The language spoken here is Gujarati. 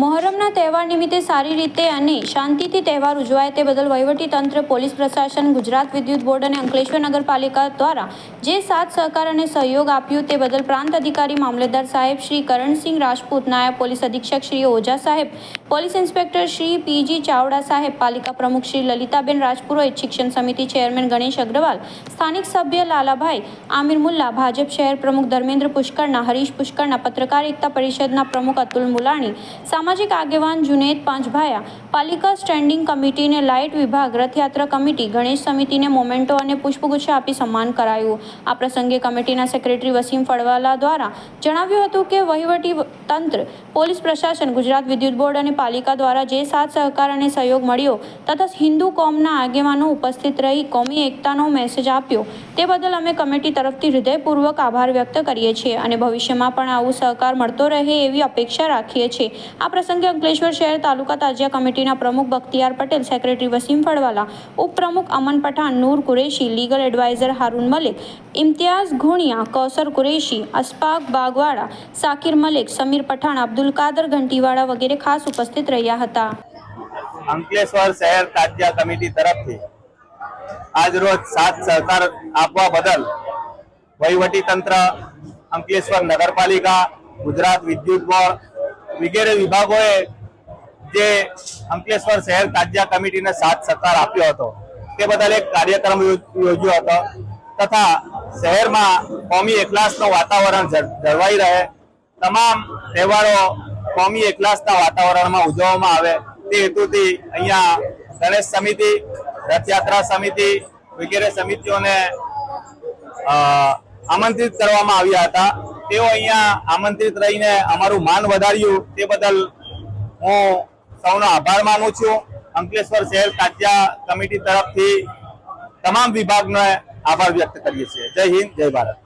મોહરમના તહેવાર નિમિત્તે સારી રીતે અને શાંતિથી તહેવાર ઉજવાય તે બદલ તંત્ર, પોલીસ પ્રશાસન, ગુજરાત વિદ્યુત બોર્ડ અને અંકલેશ્વર નગરપાલિકા દ્વારા જે સાથ સહકાર અને સહયોગ આપ્યું તે બદલ પ્રાંત અધિકારી મામલેદાર સાહેબ શ્રી કરણસિંહ રાજપૂત, નાયબ પોલીસ અધિક્ષક શ્રી ઓઝા સાહેબ, police inspector Shri P G Chavda, પાલિકા પ્રમુખ શ્રી લલિતાબેન રાજપુરોહિત શિક્ષણ સમિતિ ચેરમેન ગણેશ અગ્રવાલ, સ્થાનિક સભ્ય લાલાભાઈ આમિર મુલ્લા, ભાજપ શહેર પ્રમુખ ધર્મેન્દ્ર પુષ્કરના, હરીશ પુષ્કરના, પત્રકાર એકતા પરિષદના પ્રમુખ અતુલ મુલાણી સામાજિક આગેવાન જુનેદ પાંચભાયા, પાલિકા સ્ટેન્ડિંગ કમિટીને લાઇટ વિભાગ, રથયાત્રા કમિટી, ગણેશ સમિતિને મોમેન્ટો અને પુષ્પગુચ્છ આપી સન્માન કરાયું. આ પ્રસંગે કમિટીના સેક્રેટરી વસીમ ફળવાલા દ્વારા જણાવ્યું હતું કે વહીવટી તંત્ર, પોલીસ પ્રશાસન, ગુજરાત વિદ્યુત બોર્ડ અને પાલિકા દ્વારા જે સાથ, સહકાર અને સહયોગ મળ્યો તથા હિન્દુ કોમના આગેવાનો ઉપસ્થિત રહી કોમી એકતાનો મેસેજ આપ્યો, તે બદલ અમે કમિટી તરફથી હૃદયપૂર્વક આભાર વ્યક્ત કરીએ છીએ અને ભવિષ્યમાં પણ આવું સહકાર મળતો રહે એવી અપેક્ષા રાખીએ છીએ. આ પ્રસંગે અંકલેશ્વર શહેર તાલુકા તાજિયા કમિટીના પ્રમુખ બખ્તિયાર પટેલ, સેક્રેટરી વસીમ ફળવાલા, ઉપપ્રમુખ અમન પઠાણ, નૂર કુરેશી, લીગલ એડવાઇઝર હારૂન મલિક, ઇમ્તિયાઝ ઘુણિયા, કૌસર કુરેશી, અસ્પાક બાગવાડા સાકિર મલિક, સમીર પઠાણ, અબ્દુલ કાદર ઘંટીવાળા વગેરે ખાસ ઉપસ્થિત રહ્યા હતા. અંકલેશ્વર શહેર તાજિયા કમિટી તરફથી આજરોજ સાથ સહકાર આપવા બદલ વહીવટી તંત્ર અંકલેશ્વર નગરપાલિકા, ગુજરાત વિદ્યુત બોર્ડ વગેરે વિભાગોએ જે અંકલેશ્વર શહેર તાજિયા કમિટીને સાથ સહકાર આપ્યો હતો, તે બદલ એક કાર્યક્રમ યોજ્યો હતો. તથા શહેરમાં કોમી એકલાસનું વાતાવરણ જળ- જળવાઈ રહે. તમામ તહેવારો કોમી એકલાસના વાતાવરણમાં ઉજવવામાં આવે. તે હેતુથી અહીંયા ગણેશ સમિતિ, રથયાત્રા સમિતિ વગેરે સમિતિઓને આમંત્રિત કરવામાં આવ્યા હતા. તેઓ અહીંયા આમંત્રિત રહીને અમારું માન વધાર્યું. તે બદલ હું સૌનો આભાર માનું છું. અંકલેશ્વર શહેર કાચિયા કમિટી તરફથી તમામ વિભાગને આભાર વ્યક્ત કરીએ છીએ. જય હિન્દ, જય ભારત.